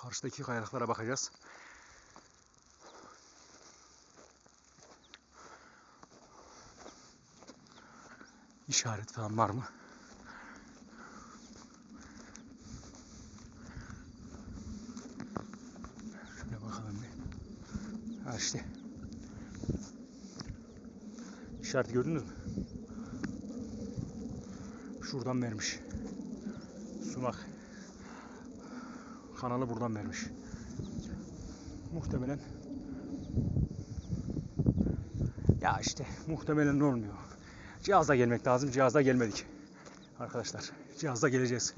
Karşıdaki kayalıklara bakacağız. İşaret falan var mı? Şöyle bakalım bir. Ha işte. İşareti gördünüz mü? Şuradan vermiş. Sunak. Kanalı buradan vermiş. Muhtemelen ya işte muhtemelen olmuyor. Cihazla gelmek lazım. Cihazla gelmedik. Arkadaşlar cihazla geleceğiz.